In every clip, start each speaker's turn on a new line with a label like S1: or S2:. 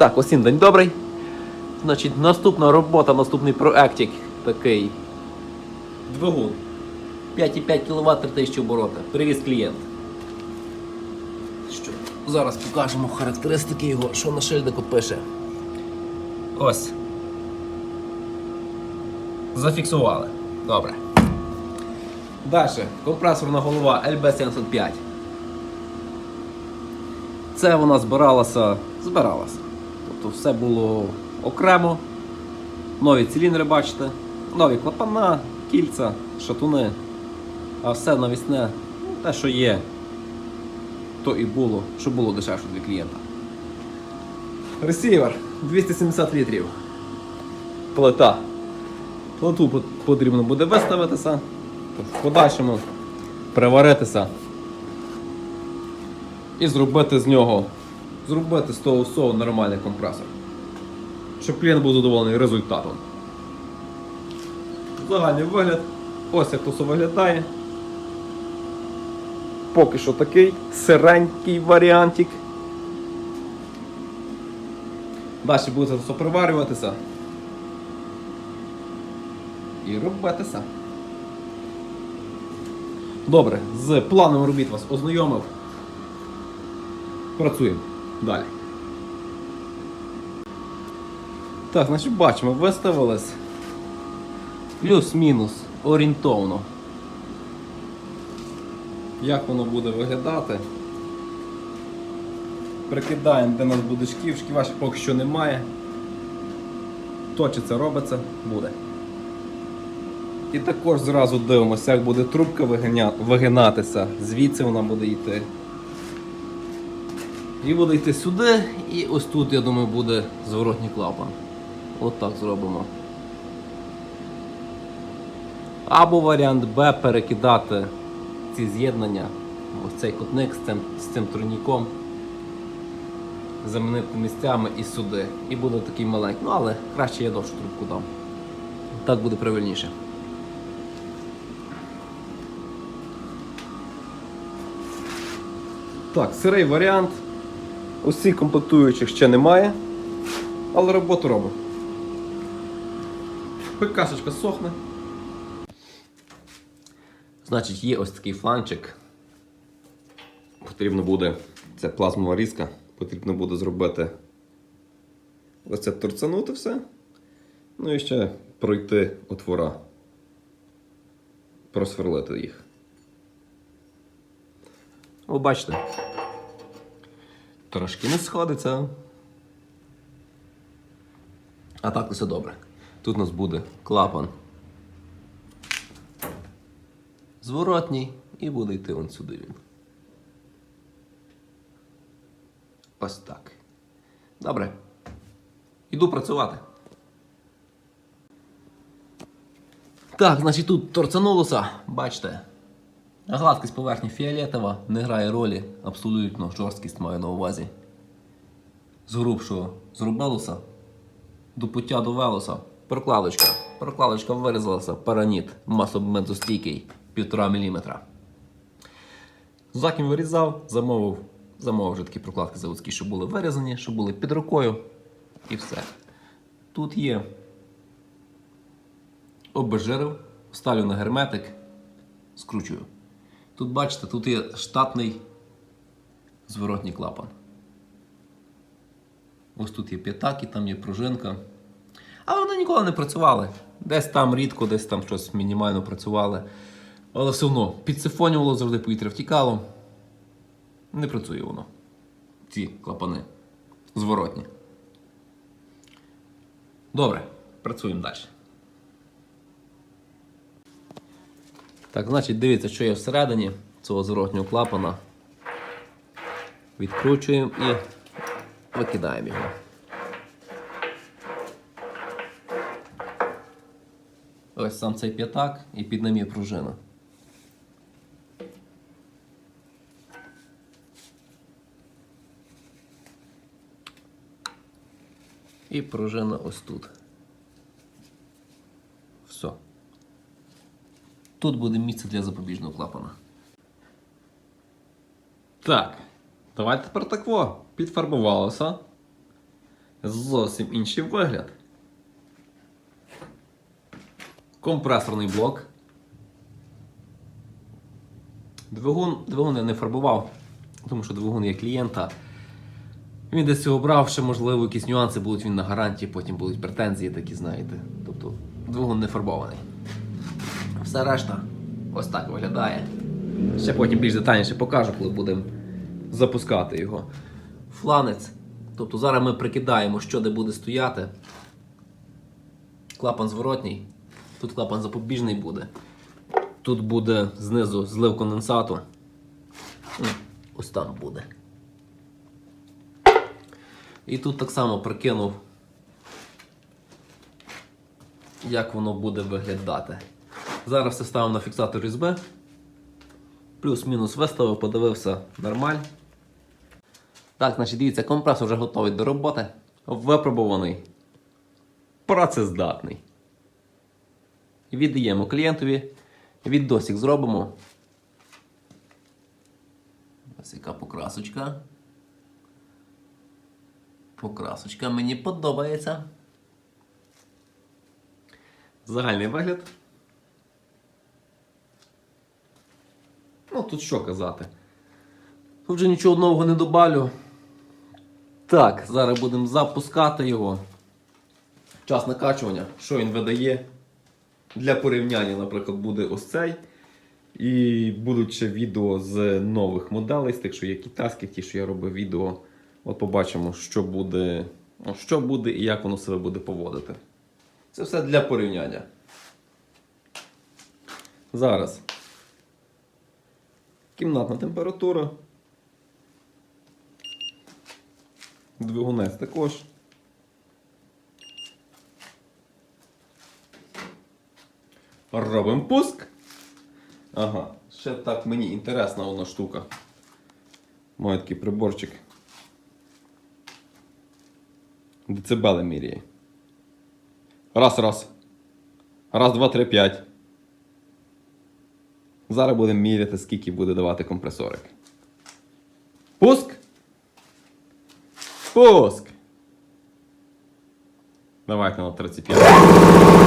S1: Так, усім день добрий. Значить, наступна робота, наступний проектик такий. Двигун. 5,5 кВт 3000 обороти. Привіз клієнт. Що? Зараз покажемо характеристики його, що на шильнику пише. Ось. Зафіксували. Добре. Далі. Компресорна голова LB75. Це вона збиралася, збиралася. Тобто все було окремо. Нові циліндри, бачите, нові клапана, кільця, шатуни. А все навісне, ну, те, що є, то і було, що було дешевше для клієнта. Ресівер 270 літрів. Плита. Плиту потрібно буде виставитися, в подальшому приваритися і зробити з нього, зробити з того всього нормальний компресор. Щоб клієнт був задоволений результатом. Загальний вигляд. Ось як то все виглядає. Поки що такий сиренький варіантик. Далі буде все приварюватися. І робитися. Добре, з планом робіт вас ознайомив. Працюємо далі. Так, значить бачимо, виставилось плюс-мінус орієнтовно. Як воно буде виглядати? Прикидаємо, де у нас буде шків, шківа ще поки що немає. То чи це робиться, буде. І також зразу дивимося, як буде трубка вигинатися, звідси вона буде йти. І буде йти сюди, і ось тут, я думаю, буде зворотній клапан. От так зробимо. Або варіант Б перекидати ці з'єднання, ось цей котник з цим, з цим тройніком, замінити місцями і сюди. І буде такий маленький. Ну, але краще я довшу трубку дам. Так буде правильніше. Так, сирий варіант. Усіх комплектуючих ще немає, але роботу робимо. ПКшечка сохне. Значить, є ось такий фланчик. Потрібно буде, це плазмова різка, потрібно буде зробити ось це торцанути все. Ну і ще пройти отвора. Просверлити їх. Ви бачите. Трошки не сходиться. А так усе добре. Тут у нас буде клапан. Зворотній і буде йти он сюди він. Ось так. Добре. Іду працювати. Так, значить тут торцанулося, бачите. Гладкість поверхні фіолетова не грає ролі, абсолютно жорсткість маю на увазі. З грубшого зробилося, до пуття довелося. Прокладочка. Прокладочка вирізалася, параніт, масомезостійкий, 1,5 мм. Закін вирізав, замовив, замовив вже такі прокладки заводські, щоб були вирізані, щоб були під рукою. І все. Тут є обезжирив, ставлю на герметик, скручую. Тут бачите, тут є штатний зворотній клапан. Ось тут є п'ятак і там є пружинка. Але вони ніколи не працювали. Десь там рідко, десь там щось мінімально працювали. Але все одно підсифонювало, завжди повітря втікало. Не працює воно. Ці клапани зворотні. Добре, працюємо далі. Так, значить, дивіться, що є всередині цього зворотнього клапана. Відкручуємо і викидаємо його. Ось сам цей п'ятак і під ним є пружина. І пружина ось тут. Все. Тут буде місце для запобіжного клапана. Так. Давайте тепер такво. Підфарбувалося. Зовсім інший вигляд. Компресорний блок. Двигун, двигун я не фарбував, тому що двигун є клієнта. Він десь цього брав, ще можливо якісь нюанси будуть він на гарантії, потім будуть претензії такі, знаєте. Тобто двигун не фарбований. Все решта ось так виглядає. Ще потім більш детальніше покажу, коли будемо запускати його. Фланець. Тобто зараз ми прикидаємо, що де буде стояти. Клапан зворотній. Тут клапан запобіжний буде. Тут буде знизу злив конденсату. Ось там буде. І тут так само прикинув, як воно буде виглядати. Зараз все ставимо на фіксатор різьби. Плюс-мінус виставив, подивився нормаль. Так, значить, дивіться, компресор вже готовий до роботи. Випробуваний. Працездатний. Віддаємо клієнтові. Віддосик зробимо. Ось яка покрасочка. Покрасочка мені подобається. Загальний вигляд. Ну, тут що казати. Тут вже нічого нового не добавлю. Так, зараз будемо запускати його. Час накачування, що він видає. Для порівняння, наприклад, буде ось цей. І будуть ще відео з нових моделей, з тих, що є китайських, ті, що я робив відео. От побачимо, що буде, що буде і як воно себе буде поводити. Це все для порівняння. Зараз. Кімнатна температура. Двигунець також. Робимо пуск. Ага, ще так мені інтересна вона штука. Має такий приборчик. Децибели міряє. Раз, раз. Раз, два, три, п'ять. Зараз будемо міряти, скільки буде давати компресорик. Пуск. Пуск. Давайте на 35.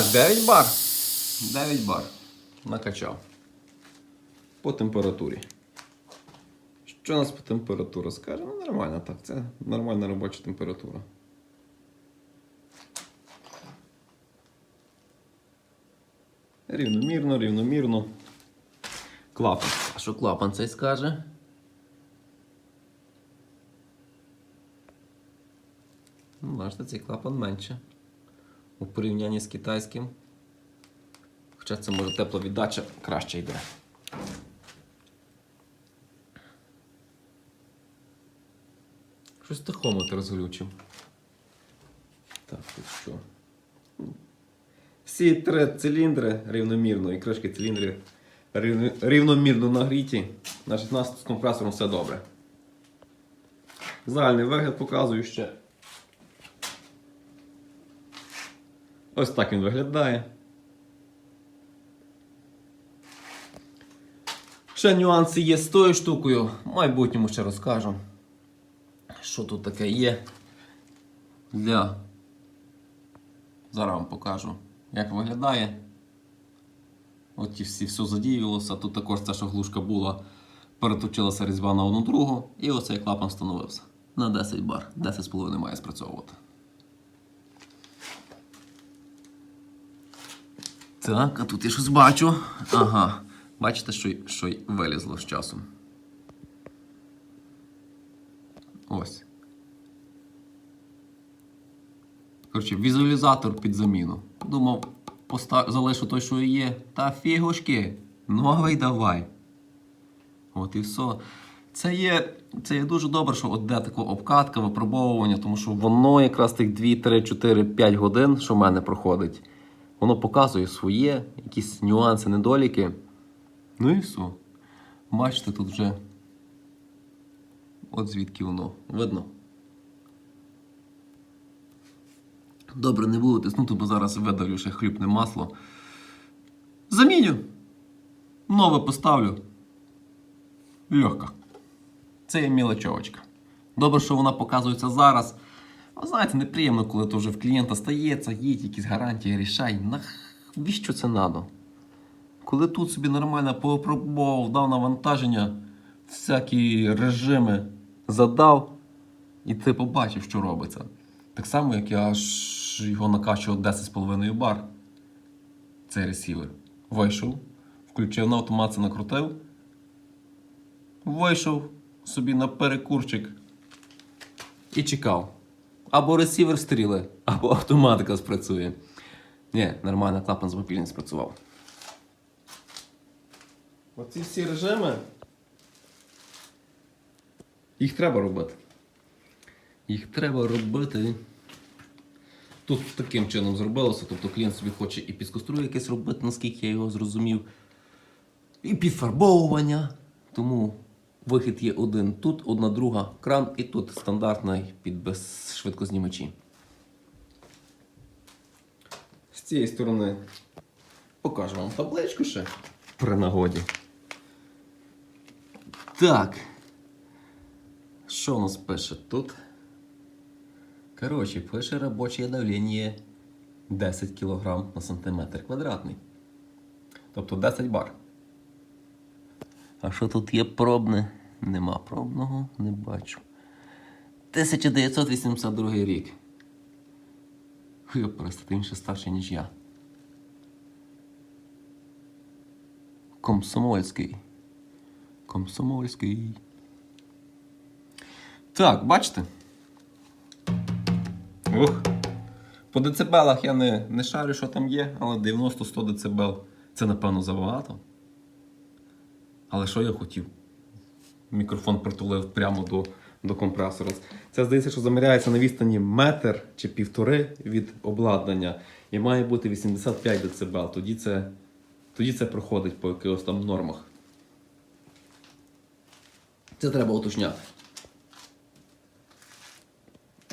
S1: Так, 9 бар. 9 бар. Накачав. По температурі. Що у нас по температурі скаже? Ну, нормально так. Це нормальна робоча температура. Рівномірно, рівномірно. Клапан. А що клапан цей скаже? Ну, бачите, цей клапан менше. У порівнянні з китайським. Хоча це може тепла віддача краще йде. Щось тахометр розглючив. Так, тут що? Всі три циліндри рівномірно і кришки циліндрів рівно- рівномірно нагріті. На 16 з компресором все добре. Загальний вигляд показую ще. Ось так він виглядає. Ще нюанси є з тою штукою. В майбутньому ще розкажу. Що тут таке є для. Зараз вам покажу, як виглядає. От ті всі все задіювалося. Тут також ця шаглушка була, переточилася різьба на одну другу, і оцей клапан встановився. На 10 бар. 10,5 має спрацьовувати. Так, а тут я щось бачу. Ага. Бачите, що, й- що вилізло з часом. Ось. Коротше, візуалізатор під заміну. Думав, постав... залишу той, що є. Та фігушки. Новий давай. От і все. Це є, це є дуже добре, що от де така обкатка, випробовування, тому що воно якраз тих 2, 3, 4, 5 годин, що в мене проходить, воно показує своє, якісь нюанси, недоліки. Ну і все. Бачите, тут вже. От звідки воно. Видно. Добре, не буду тиснути, бо зараз видавлю ще хлібне масло. Заміню. Нове поставлю. Легко. Це є мілочовочка. Добре, що вона показується зараз. А знаєте, неприємно, коли то вже в клієнта стається, їдь, якісь гарантії, рішай. Навіщо це надо? Коли тут собі нормально попробував, дав навантаження, всякі режими задав, і ти побачив, що робиться. Так само, як я ж його накачував 10,5 бар. Цей ресівер. Вийшов, включив на автомат, це накрутив. Вийшов собі на перекурчик і чекав. Або ресівер стріли, або автоматика спрацює. Ні, нормально, клапан з мобільним спрацював. Оці всі режими. Їх треба робити. Їх треба робити. Тут таким чином зробилося, тобто клієнт собі хоче і підконструє якесь робити, наскільки я його зрозумів. І підфарбовування. Тому вихід є один тут, одна друга кран, і тут стандартний під безшвидкознімачі. З цієї сторони покажу вам табличку ще при нагоді. Так. Що у нас пише тут? Коротше, пише робоче давлення 10 кг на сантиметр квадратний. Тобто 10 бар. А що тут є пробне? Нема пробного, не бачу. 1982 рік. Хуй, просто ти він ще старший, ніж я. Комсомольський. Комсомольський. Так, бачите? Ух. По децибелах я не, не шарю, що там є, але 90-100 децибел це, напевно, забагато. Але що я хотів? Мікрофон притулив прямо до, до компресора. Це здається, що заміряється на відстані метр чи півтори від обладнання. І має бути 85 дБ. Тоді це, тоді це проходить по якихось там нормах. Це треба уточняти.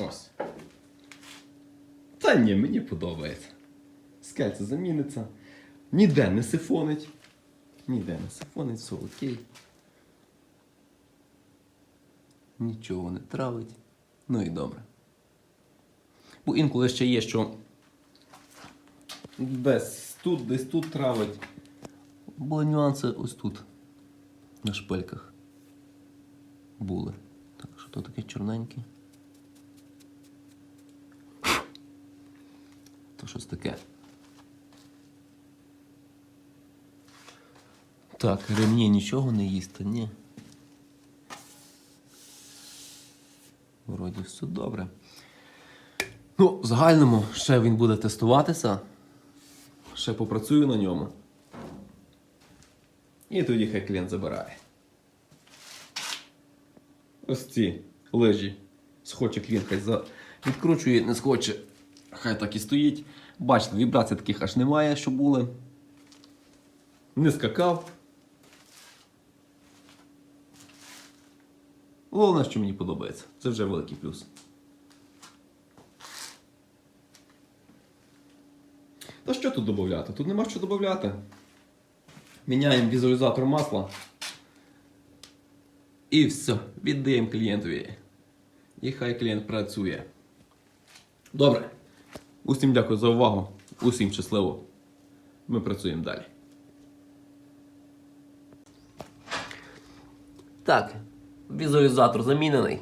S1: Ось. Та ні, мені подобається. Скельце заміниться. Ніде не сифонить. Ніде не сифонить, все окей. Нічого не травить. Ну і добре. Бо інколи ще є, що десь тут, десь тут травить. Були нюанси ось тут, на шпильках. Були. Так, що то таке чорненьке? То щось таке. Так, ремні нічого не їсть, та ні. Вроді все добре. Ну, в загальному ще він буде тестуватися. Ще попрацюю на ньому. І тоді хай клієнт забирає. Ось ці лижі. Схоче клієнт, хай за... відкручує, не схоче. Хай так і стоїть. Бачите, вібрацій таких аж немає, що були. Не скакав. Головне, що мені подобається. Це вже великий плюс. Та що тут додати? Тут нема що додати. Міняємо візуалізатор масла. І все, віддаємо клієнтові. І хай клієнт працює. Добре. Усім дякую за увагу. Усім щасливо. Ми працюємо далі. Так, візуалізатор замінений.